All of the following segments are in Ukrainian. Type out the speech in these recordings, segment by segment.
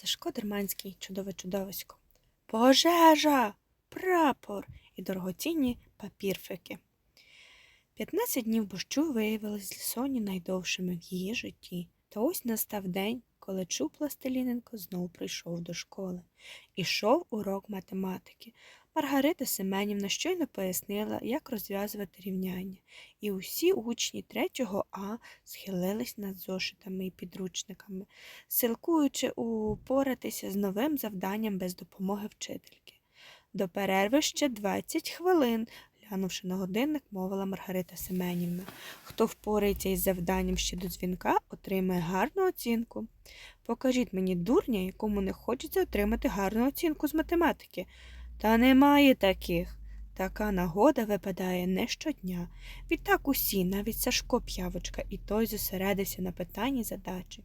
Сашко Дерманський, чудове чудовисько. Пожежа, прапор і дорогоцінні папірфики. 15 днів борщу виявились для Соні найдовшими в її житті. Та ось настав день, коли Чуб Пластиліненко знов прийшов до школи. Ішов урок математики. Маргарита Семенівна щойно пояснила, як розв'язувати рівняння, і усі учні 3 А схилились над зошитами і підручниками, силкуючи упоратися з новим завданням без допомоги вчительки. До перерви ще 20 хвилин, глянувши на годинник, мовила Маргарита Семенівна. Хто впорається із завданням ще до дзвінка, отримає гарну оцінку. Покажіть мені дурня, якому не хочеться отримати гарну оцінку з математики. Та немає таких. Така нагода випадає не щодня. Відтак усі, навіть Сашко П'явочка, і той зосередився на питанні задачі.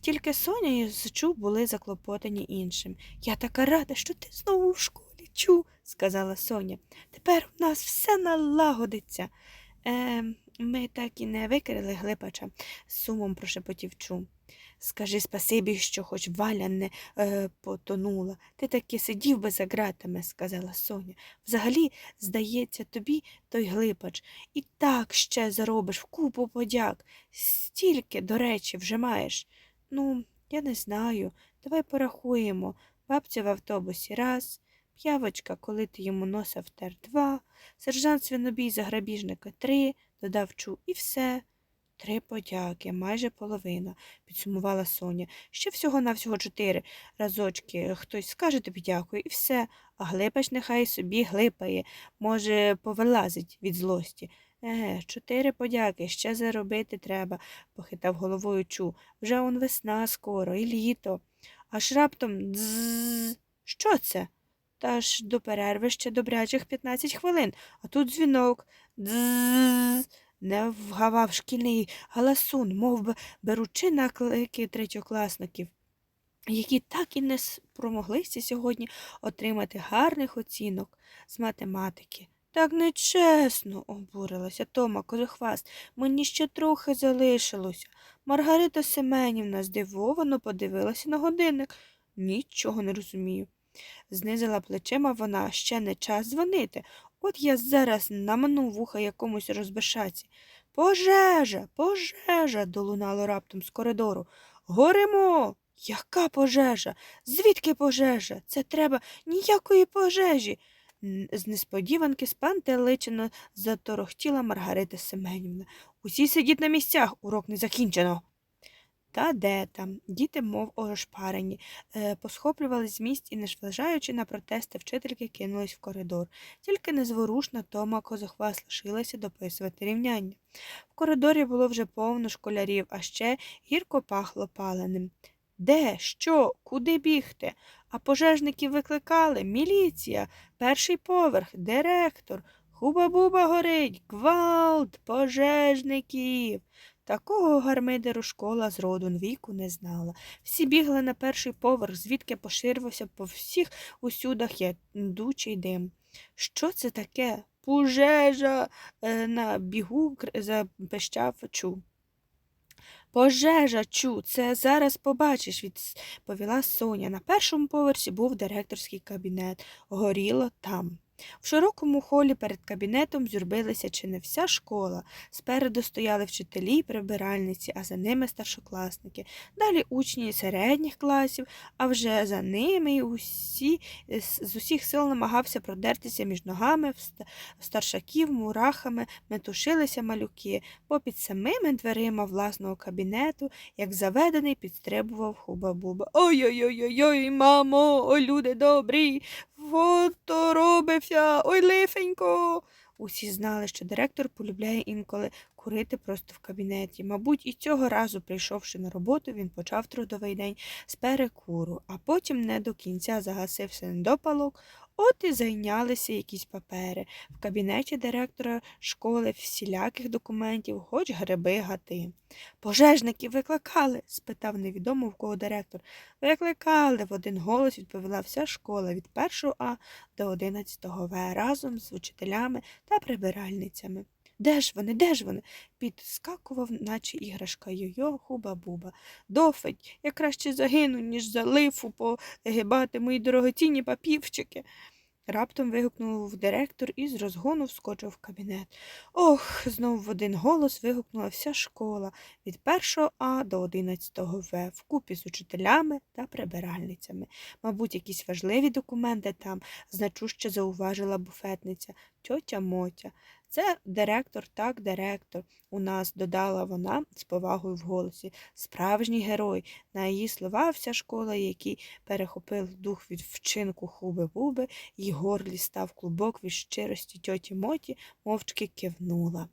Тільки Соня і Чу були заклопотані іншим. Я така рада, що ти знову в школі, Чу, сказала Соня. Тепер у нас все налагодиться. Е, ми так і не викрили глипача, сумом прошепотів Чу. Скажи спасибі, що хоч Валя не е, потонула. Ти таки сидів би за ґратами, сказала Соня. Взагалі, здається, тобі той глипач. І так ще заробиш в купу подяк. Стільки, до речі, вже маєш. Ну, я не знаю. Давай порахуємо. Бабця в автобусі раз, п'явочка, коли ти йому носа втер два, сержант свинобій за грабіжника три, додав чу, і все. Три подяки, майже половина, підсумувала Соня. Ще всього-навсього чотири разочки. Хтось скаже тобі дякую, і все. А глипач нехай собі глипає, може, повилазить від злості. Еге, чотири подяки, ще заробити треба, похитав головою чу. Вже он весна скоро, і літо. Аж раптом дзз. Що це? Та ж до перерви ще добрячих 15 хвилин, а тут дзвінок. Дзз. Не вгавав шкільний галасун, мов би беручи наклики третьокласників, які так і не спромоглися сьогодні отримати гарних оцінок з математики. Так нечесно, обурилася Тома Козохваст. Мені ще трохи залишилося. Маргарита Семенівна здивовано подивилася на годинник. Нічого не розумію. Знизила плечима вона ще не час дзвонити. От я зараз наману вуха якомусь розбишаці. Пожежа, пожежа. долунало раптом з коридору. Горимо. Яка пожежа? Звідки пожежа? Це треба ніякої пожежі. З несподіванки спантеличено заторохтіла Маргарита Семенівна. Усі сидіть на місцях, урок не закінчено. Та де там? Діти, мов ошпарені, е, посхоплювались з місць і, незважаючи на протести вчительки, кинулись в коридор. Тільки незворушна Тома Козохвас лишилася дописувати рівняння. В коридорі було вже повно школярів, а ще гірко пахло паленим. Де? Що? Куди бігти? А пожежників викликали міліція, перший поверх, директор. Хуба-буба горить, гвалт, пожежників. Такого гармидеру школа з роду віку не знала. Всі бігли на перший поверх, звідки поширювався по всіх усюдах ядучий дим. Що це таке? Пожежа е, на бігу запищав чу. Пожежа, чу, це зараз побачиш, відповіла Соня. На першому поверсі був директорський кабінет. Горіло там. В широкому холі перед кабінетом зюрбилася чи не вся школа. Спереду стояли вчителі й прибиральниці, а за ними старшокласники. Далі учні середніх класів, а вже за ними усі з з усіх сил намагався продертися між ногами старшаків, мурахами, метушилися малюки, бо під самими дверима власного кабінету, як заведений, підстрибував хуба-буба. Ой-ой-ой, мамо, ой, люди добрі, Фото ой лифенько. Усі знали, що директор полюбляє інколи курити просто в кабінеті. Мабуть, і цього разу, прийшовши на роботу, він почав трудовий день з перекуру, а потім не до кінця загасився недопалок, от і зайнялися якісь папери. В кабінеті директора школи всіляких документів, хоч гриби гати. Пожежників викликали? спитав невідомо в кого директор. Викликали, в один голос відповіла вся школа від 1 А до 11 В разом з учителями та прибиральницями. Де ж вони? Де ж вони? Підскакував, наче іграшка йо-йо, хуба-буба. Дофить, я краще загину, ніж за лифу погибати мої дорогоцінні папівчики. Раптом вигукнув директор і з розгону вскочив в кабінет. Ох, знов в один голос вигукнула вся школа від першого А до одинадцятого В, вкупі з учителями та прибиральницями. Мабуть, якісь важливі документи там, значуще зауважила буфетниця, тьотя Мотя. Це директор, так, директор. У нас додала вона з повагою в голосі. Справжній герой. На її слова вся школа, який перехопив дух від вчинку хуби-буби, й горлі став клубок від щирості тьоті Моті, мовчки кивнула.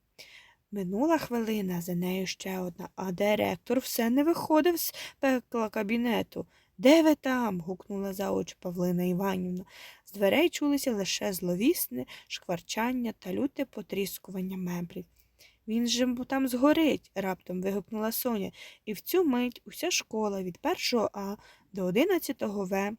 Минула хвилина, за нею ще одна, а директор все не виходив з пекла кабінету. Де ви там? гукнула за очі Павлина Іванівна. З дверей чулися лише зловісне шкварчання та люте потріскування меблів. Він же там згорить, раптом вигукнула Соня, і в цю мить уся школа від першого А до одинадцятого В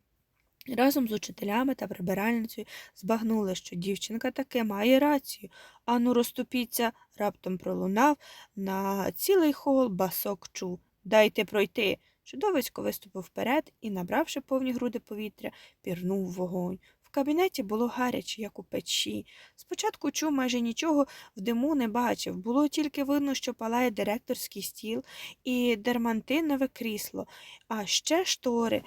разом з учителями та прибиральницею збагнули, що дівчинка таки має рацію. Ану, розступіться, раптом пролунав на цілий хол басок чу. Дайте пройти. Чудовисько виступив вперед і, набравши повні груди повітря, пірнув вогонь. В кабінеті було гаряче, як у печі. Спочатку чув майже нічого в диму не бачив. Було тільки видно, що палає директорський стіл і дермантинове крісло, а ще штори.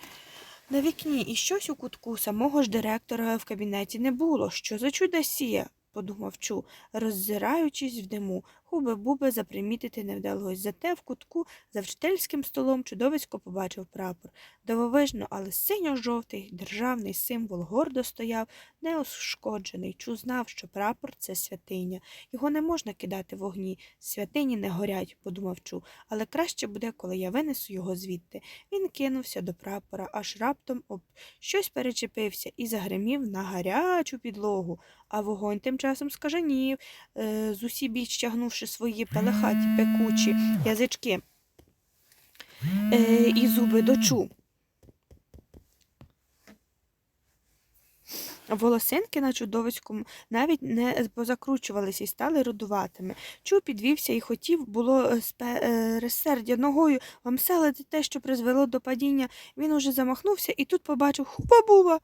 На вікні і щось у кутку самого ж директора в кабінеті не було. Що за чудосія? подумав Чу, роззираючись в диму. Хуби-буби запримітити не вдалося. Зате в кутку за вчительським столом чудовисько побачив прапор. Дивовижно, але синьо-жовтий державний символ гордо стояв, неушкоджений. Чу знав, що прапор це святиня. Його не можна кидати в вогні. Святині не горять, подумав Чу, але краще буде, коли я винесу його звідти. Він кинувся до прапора, аж раптом об щось перечепився і загримів на гарячу підлогу. А вогонь тим часом скаженів, е, з усібіч тягнувши свої пелехаті пекучі язички е, і зуби до чу. Волосинки на чудовиському навіть не позакручувалися і стали рудуватими. Чу підвівся і хотів було е, е, розсердя ногою вамселити те, що призвело до падіння. Він уже замахнувся і тут побачив хуба-буба.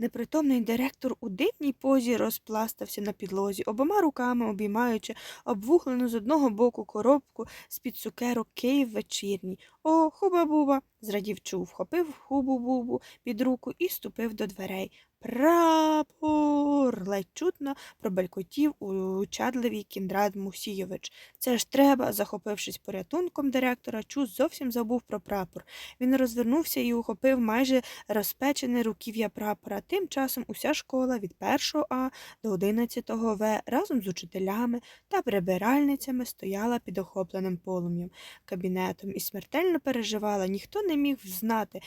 Непритомний директор у дивній позі розпластався на підлозі, обома руками обіймаючи обвуглену з одного боку коробку з-під цукерок Київ вечірній. О, хуба-буба, зрадів чув, вхопив хубу-бубу під руку і ступив до дверей. Прапор. ледь чутно пробелькотів учадливий Кіндрат Мусійович. Це ж треба, захопившись порятунком директора, Чус зовсім забув про прапор. Він розвернувся і ухопив майже розпечене руків'я прапора. Тим часом уся школа від 1 А до 11 В разом з учителями та прибиральницями стояла під охопленим полум'ям кабінетом і смертельно переживала. Ніхто не міг знати,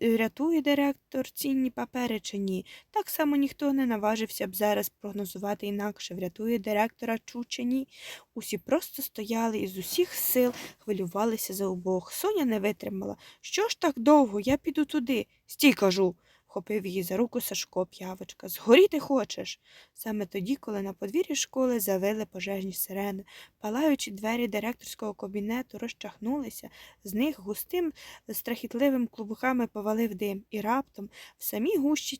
врятує директор цінні папери чи ні. Так само ніхто не наважився б зараз прогнозувати інакше, врятує директора Чу чи ні. Усі просто стояли і з усіх сил хвилювалися за обох. Соня не витримала. Що ж так довго? Я піду туди. Стій, кажу. Хопив її за руку Сашко п'явочка. Згоріти хочеш? Саме тоді, коли на подвір'ї школи завили пожежні сирени, палаючі двері директорського кабінету розчахнулися, з них густим страхітливим клубками повалив дим, і раптом в самій гущі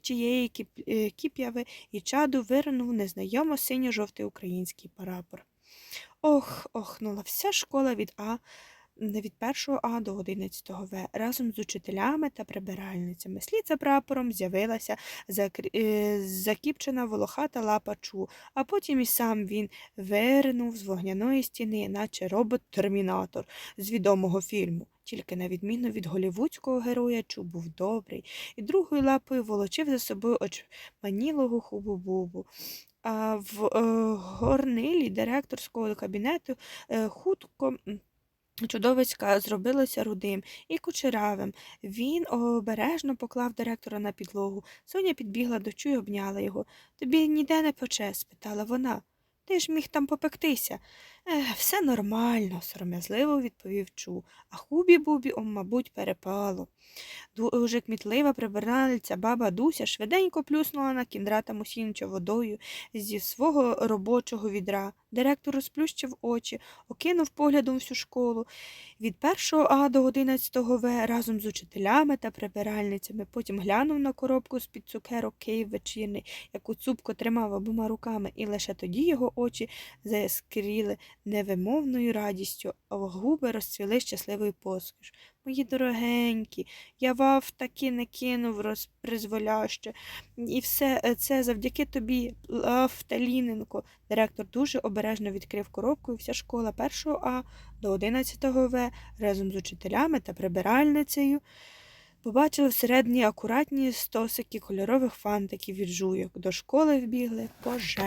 кіп- е, кіп'яви і чаду виринув незнайомо синьо-жовтий український прапор. Ох, охнула вся школа від А від 1 А до 11 В разом з учителями та прибиральницями. Слід за прапором з'явилася е, закіпчена волохата лапа чу, а потім і сам він виринув з вогняної стіни, наче робот-термінатор з відомого фільму. Тільки на відміну від голівудського героя Чу був добрий і другою лапою волочив за собою очманілого хубу-бубу. А в е, горнилі директорського кабінету е, хутко чудовиська зробилося рудим і кучеравим. Він обережно поклав директора на підлогу. Соня підбігла до Чу і обняла його. Тобі ніде не пече? спитала вона. Ти ж міг там попектися. Ех, все нормально, сором'язливо відповів Чу, а хубі-бубі, о, мабуть, перепало. Дуже кмітлива прибиральця баба Дуся швиденько плюснула на кіндрата Мусінча водою зі свого робочого відра. Директор розплющив очі, окинув поглядом всю школу. Від першого А до одинадцятого В разом з учителями та прибиральницями. Потім глянув на коробку з-під цукерок Київ вечірний, яку цупко тримав обома руками, і лише тоді його очі заскріли невимовною радістю, а губи розцвіли щасливою посміш. Мої дорогенькі, я вас таки не кинув розпризволяще. І все е, це завдяки тобі, Лавталіненко. Директор дуже обережно відкрив коробку, і вся школа першого А до 11 В разом з учителями та прибиральницею побачили всередині акуратні стосики кольорових фантиків від жуйок. До школи вбігли пожеж.